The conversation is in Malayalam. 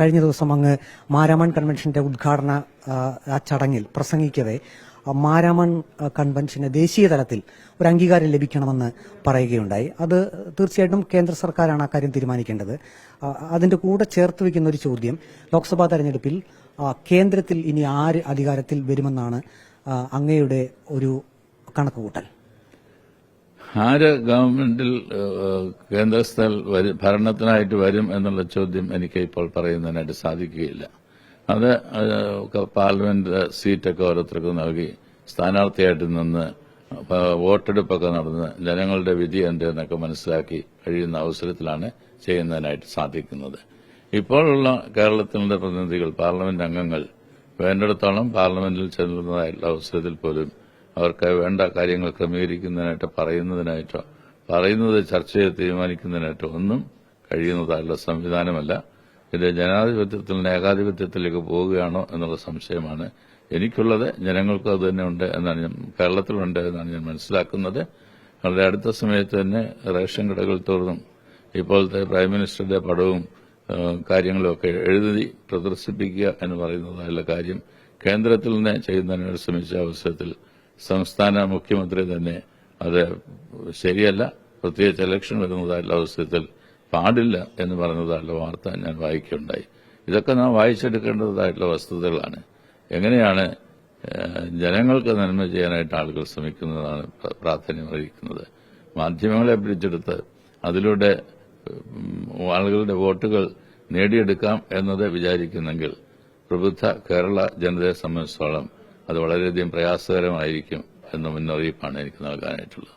കഴിഞ്ഞ ദിവസം അങ്ങ് മാരാമൺ കൺവെൻഷന്റെ ഉദ്ഘാടന ആ, ചടങ്ങിൽ പ്രസംഗിക്കവേ മാരാമൺ കൺവെൻഷന് ദേശീയ തലത്തിൽ ഒരു അംഗീകാരം ലഭിക്കണമെന്ന് പറയുകയുണ്ടായി. അത് തീർച്ചയായിട്ടും കേന്ദ്ര സർക്കാരാണ് ആ കാര്യം തീരുമാനിക്കേണ്ടത്. അതിന്റെ കൂടെ ചേർത്ത് വെക്കുന്ന ഒരു ചോദ്യം ലോക്സഭാ തെരഞ്ഞെടുപ്പിൽ കേന്ദ്രത്തിൽ ഇനി ആര് അധികാരത്തിൽ വരുമെന്നാണ് അങ്ങയുടെ ഒരു കണക്കുകൂട്ടൽ. ആര് ഗവൺമെന്റിൽ കേന്ദ്രസ്ഥൽ ഭരണത്തിനായിട്ട് വരും എന്നുള്ള ചോദ്യം എനിക്ക് ഇപ്പോൾ പറയുന്നതിനായിട്ട് സാധിക്കുകയില്ല. അത് പാർലമെന്റ് സീറ്റൊക്കെ ഓരോരുത്തർക്കും നൽകി സ്ഥാനാർത്ഥിയായിട്ട് നിന്ന് വോട്ടെടുപ്പൊക്കെ നടന്ന് ജനങ്ങളുടെ വിധി എന്തെന്നൊക്കെ മനസ്സിലാക്കി കഴിയുന്ന അവസരത്തിലാണ് ചെയ്യുന്നതിനായിട്ട് സാധിക്കുന്നത്. ഇപ്പോഴുള്ള കേരളത്തിലെ പ്രതിനിധികൾ പാർലമെന്റ് അംഗങ്ങൾ വേണ്ടിടത്തോളം പാർലമെന്റിൽ ചെല്ലുന്നതായിട്ടുള്ള അവസരത്തിൽ പോലും അവർക്ക് വേണ്ട കാര്യങ്ങൾ ക്രമീകരിക്കുന്നതിനായിട്ടോ പറയുന്നതിനായിട്ടോ പറയുന്നത് ചർച്ച ചെയ്ത് തീരുമാനിക്കുന്നതിനായിട്ടോ ഒന്നും കഴിയുന്നതായുള്ള സംവിധാനമല്ല. ഇത് ജനാധിപത്യത്തിൽ നിന്ന് ഏകാധിപത്യത്തിലേക്ക് പോവുകയാണോ എന്നുള്ള സംശയമാണ് എനിക്കുള്ളത്. ജനങ്ങൾക്ക് അത് തന്നെ ഉണ്ട് എന്നാണ് ഞാൻ കേരളത്തിലുണ്ട് എന്നാണ് ഞാൻ മനസ്സിലാക്കുന്നത്. വളരെ അടുത്ത സമയത്ത് തന്നെ റേഷൻ കടകൾ തോറും ഇപ്പോഴത്തെ പ്രൈം മിനിസ്റ്ററുടെ പടവും കാര്യങ്ങളുമൊക്കെ എഴുതി പ്രദർശിപ്പിക്കുക എന്ന് പറയുന്നതായുള്ള കാര്യം. കേന്ദ്രത്തിൽ നിന്ന് ചെയ്യുന്നതിന് ശ്രമിച്ച അവസരത്തിൽ സംസ്ഥാന മുഖ്യമന്ത്രി തന്നെ അത് ശരിയല്ല. പ്രത്യേകിച്ച് ഇലക്ഷൻ വരുന്നതായുള്ള അവസരത്തിൽ പാടില്ല എന്ന് പറഞ്ഞതായുള്ള വാർത്ത ഞാൻ വായിക്കുകയുണ്ടായി. ഇതൊക്കെ നാം വായിച്ചെടുക്കേണ്ടതായിട്ടുള്ള വസ്തുതകളാണ്. എങ്ങനെയാണ് ജനങ്ങൾക്ക് നന്മ ചെയ്യാനായിട്ട് ആളുകൾ ശ്രമിക്കുന്നതാണ് പ്ര- പ്രാധാന്യം അറിയിക്കുന്നത് മാധ്യമങ്ങളെ പിടിച്ചെടുത്ത് അതിലൂടെ ആളുകളുടെ വോട്ടുകൾ നേടിയെടുക്കാം എന്നത് വിചാരിക്കുന്നെങ്കിൽ പ്രബുദ്ധ കേരള ജനതയെ സംബന്ധിച്ചോളം അത് വളരെയധികം പ്രയാസകരമായിരിക്കും എന്ന മുന്നറിയിപ്പാണ് എനിക്ക് നൽകാനായിട്ടുള്ളത്.